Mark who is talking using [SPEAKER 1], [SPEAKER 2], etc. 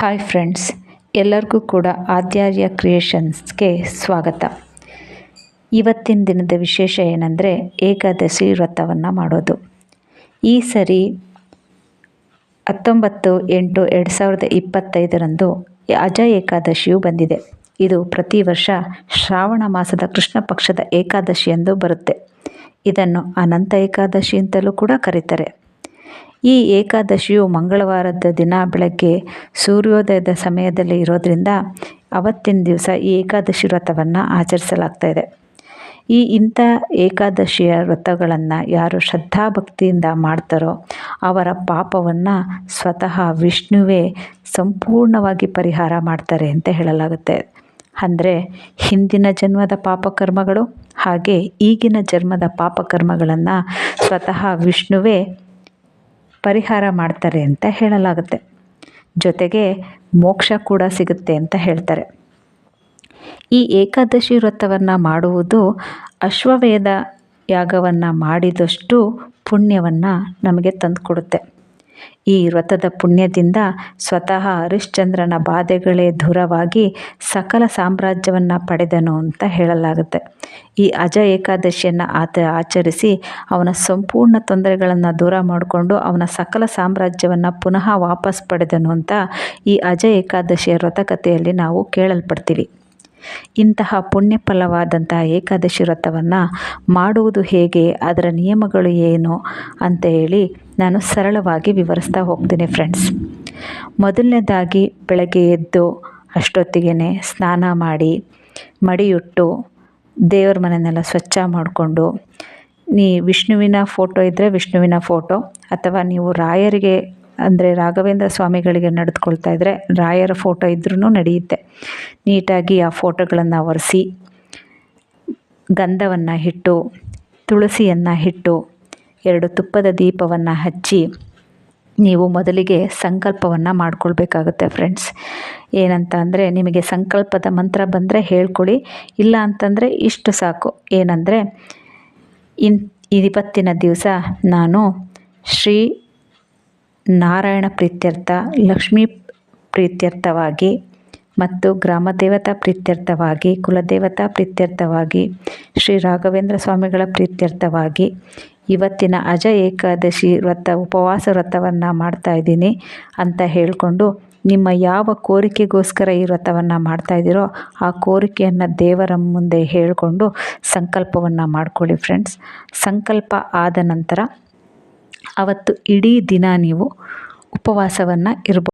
[SPEAKER 1] Hi friends ಎಲ್ಲರಿಗೂ ಕೂಡ ಆದ್ಯಾರ್ಯ ಕ್ರಿಯೇಷನ್ಸ್ಗೆ ಸ್ವಾಗತ. ಇವತ್ತಿನ ದಿನದ ವಿಶೇಷ ಏನಂದರೆ ಏಕಾದಶಿ ವ್ರತವನ್ನು ಮಾಡೋದು. ಈ ಸರಿ ಹತ್ತೊಂಬತ್ತು ಎಂಟು ಎರಡು ಸಾವಿರದ ಇಪ್ಪತ್ತೈದರಂದು ಅಜ ಏಕಾದಶಿಯು ಬಂದಿದೆ. ಇದು ಪ್ರತಿ ವರ್ಷ ಶ್ರಾವಣ ಮಾಸದ ಕೃಷ್ಣ ಪಕ್ಷದ ಏಕಾದಶಿ ಎಂದು ಬರುತ್ತೆ. ಇದನ್ನು ಅನಂತ ಏಕಾದಶಿ ಅಂತಲೂ ಕೂಡ ಕರೀತಾರೆ. ಈ ಏಕಾದಶಿಯು ಮಂಗಳವಾರದ ದಿನ ಬೆಳಗ್ಗೆ ಸೂರ್ಯೋದಯದ ಸಮಯದಲ್ಲಿ ಇರೋದರಿಂದ ಅವತ್ತಿನ ದಿವಸ ಈ ಏಕಾದಶಿ ವ್ರತವನ್ನು ಆಚರಿಸಲಾಗ್ತಾ ಇದೆ. ಈ ಇಂಥ ಏಕಾದಶಿಯ ವ್ರತಗಳನ್ನು ಯಾರು ಶ್ರದ್ಧಾಭಕ್ತಿಯಿಂದ ಮಾಡ್ತಾರೋ ಅವರ ಪಾಪವನ್ನು ಸ್ವತಃ ವಿಷ್ಣುವೇ ಸಂಪೂರ್ಣವಾಗಿ ಪರಿಹಾರ ಮಾಡ್ತಾರೆ ಅಂತ ಹೇಳಲಾಗುತ್ತೆ. ಅಂದರೆ ಹಿಂದಿನ ಜನ್ಮದ ಪಾಪಕರ್ಮಗಳು ಹಾಗೆ ಈಗಿನ ಜನ್ಮದ ಪಾಪಕರ್ಮಗಳನ್ನು ಸ್ವತಃ ವಿಷ್ಣುವೇ ಪರಿಹಾರ ಮಾಡ್ತಾರೆ ಅಂತ ಹೇಳಲಾಗುತ್ತೆ. ಜೊತೆಗೆ ಮೋಕ್ಷ ಕೂಡ ಸಿಗುತ್ತೆ ಅಂತ ಹೇಳ್ತಾರೆ. ಈ ಏಕಾದಶಿ ವ್ರತವನ್ನು ಮಾಡುವುದು ಅಶ್ವವೇದ ಯಾಗವನ್ನು ಮಾಡಿದಷ್ಟು ಪುಣ್ಯವನ್ನು ನಮಗೆ ತಂದುಕೊಡುತ್ತೆ. ಈ ವ್ರತದ ಪುಣ್ಯದಿಂದ ಸ್ವತಃ ಹರಿಶ್ಚಂದ್ರನ ಬಾಧೆಗಳೇ ದೂರವಾಗಿ ಸಕಲ ಸಾಮ್ರಾಜ್ಯವನ್ನು ಪಡೆದನು ಅಂತ ಹೇಳಲಾಗುತ್ತೆ. ಈ ಅಜ ಏಕಾದಶಿಯನ್ನು ಆತ ಆಚರಿಸಿ ಅವನ ಸಂಪೂರ್ಣ ತೊಂದರೆಗಳನ್ನು ದೂರ ಮಾಡಿಕೊಂಡು ಅವನ ಸಕಲ ಸಾಮ್ರಾಜ್ಯವನ್ನು ಪುನಃ ವಾಪಸ್ ಪಡೆದನು ಅಂತ ಈ ಅಜ ಏಕಾದಶಿಯ ವ್ರತಕಥೆಯಲ್ಲಿ ನಾವು ಕೇಳಲ್ಪಡ್ತೀವಿ. ಇಂತಹ ಪುಣ್ಯಫಲವಾದಂತಹ ಏಕಾದಶಿ ವ್ರತವನ್ನು ಮಾಡುವುದು ಹೇಗೆ, ಅದರ ನಿಯಮಗಳು ಏನು ಅಂತ ಹೇಳಿ ನಾನು ಸರಳವಾಗಿ ವಿವರಿಸ್ತಾ ಹೋಗ್ತೀನಿ ಫ್ರೆಂಡ್ಸ್ ಮೊದಲನೇದಾಗಿ ಬೆಳಗ್ಗೆ ಎದ್ದು ಅಷ್ಟೊತ್ತಿಗೆ ಸ್ನಾನ ಮಾಡಿ, ಮಡಿಯುಟ್ಟು ದೇವ್ರ ಮನೆಯನ್ನೆಲ್ಲ ಸ್ವಚ್ಛ ಮಾಡಿಕೊಂಡು, ನೀ ವಿಷ್ಣುವಿನ ಫೋಟೋ ಇದ್ದರೆ ವಿಷ್ಣುವಿನ ಫೋಟೋ ಅಥವಾ ನೀವು ರಾಯರಿಗೆ ಅಂದರೆ ರಾಘವೇಂದ್ರ ಸ್ವಾಮಿಗಳಿಗೆ ನಡೆದುಕೊಳ್ತಾ ಇದ್ದರೆ ರಾಯರ ಫೋಟೋ ಇದ್ರೂ ನಡೆಯುತ್ತೆ. ನೀಟಾಗಿ ಆ ಫೋಟೋಗಳನ್ನು ಒರೆಸಿ, ಗಂಧವನ್ನು ಇಟ್ಟು ತುಳಸಿಯನ್ನು ಇಟ್ಟು ಎರಡು ತುಪ್ಪದ ದೀಪವನ್ನು ಹಚ್ಚಿ ನೀವು ಮೊದಲಿಗೆ ಸಂಕಲ್ಪವನ್ನು ಮಾಡ್ಕೊಳ್ಬೇಕಾಗುತ್ತೆ ಫ್ರೆಂಡ್ಸ್ ಏನಂತ ಅಂದರೆ ನಿಮಗೆ ಸಂಕಲ್ಪದ ಮಂತ್ರ ಬಂದರೆ ಹೇಳ್ಕೊಳ್ಳಿ ಇಲ್ಲ ಅಂತಂದರೆ ಇಷ್ಟು ಸಾಕು. ಏನಂದರೆ, ಇನ್ ಇವತ್ತಿನ ದಿವಸ ನಾನು ಶ್ರೀ ನಾರಾಯಣ ಪ್ರೀತ್ಯರ್ಥ, ಲಕ್ಷ್ಮೀ ಪ್ರೀತ್ಯರ್ಥವಾಗಿ ಮತ್ತು ಗ್ರಾಮ ದೇವತಾ ಪ್ರೀತ್ಯರ್ಥವಾಗಿ, ಕುಲದೇವತಾ ಪ್ರೀತ್ಯರ್ಥವಾಗಿ, ಶ್ರೀ ರಾಘವೇಂದ್ರ ಸ್ವಾಮಿಗಳ ಪ್ರೀತ್ಯರ್ಥವಾಗಿ ಇವತ್ತಿನ ಅಜ ಏಕಾದಶಿ ವ್ರತ, ಉಪವಾಸ ವ್ರತವನ್ನು ಮಾಡ್ತಾ ಇದ್ದೀನಿ ಅಂತ ಹೇಳಿಕೊಂಡು ನಿಮ್ಮ ಯಾವ ಕೋರಿಕೆಗೋಸ್ಕರ ಈ ವ್ರತವನ್ನು ಮಾಡ್ತಾಯಿದ್ದೀರೋ ಆ ಕೋರಿಕೆಯನ್ನು ದೇವರ ಮುಂದೆ ಹೇಳಿಕೊಂಡು ಸಂಕಲ್ಪವನ್ನು ಮಾಡ್ಕೊಳ್ಳಿ ಫ್ರೆಂಡ್ಸ್ ಸಂಕಲ್ಪ ಆದ ನಂತರ ಅವತ್ತು ಇಡೀ ದಿನ ನೀವು ಉಪವಾಸವನ್ನು ಇರ್ಬೋದು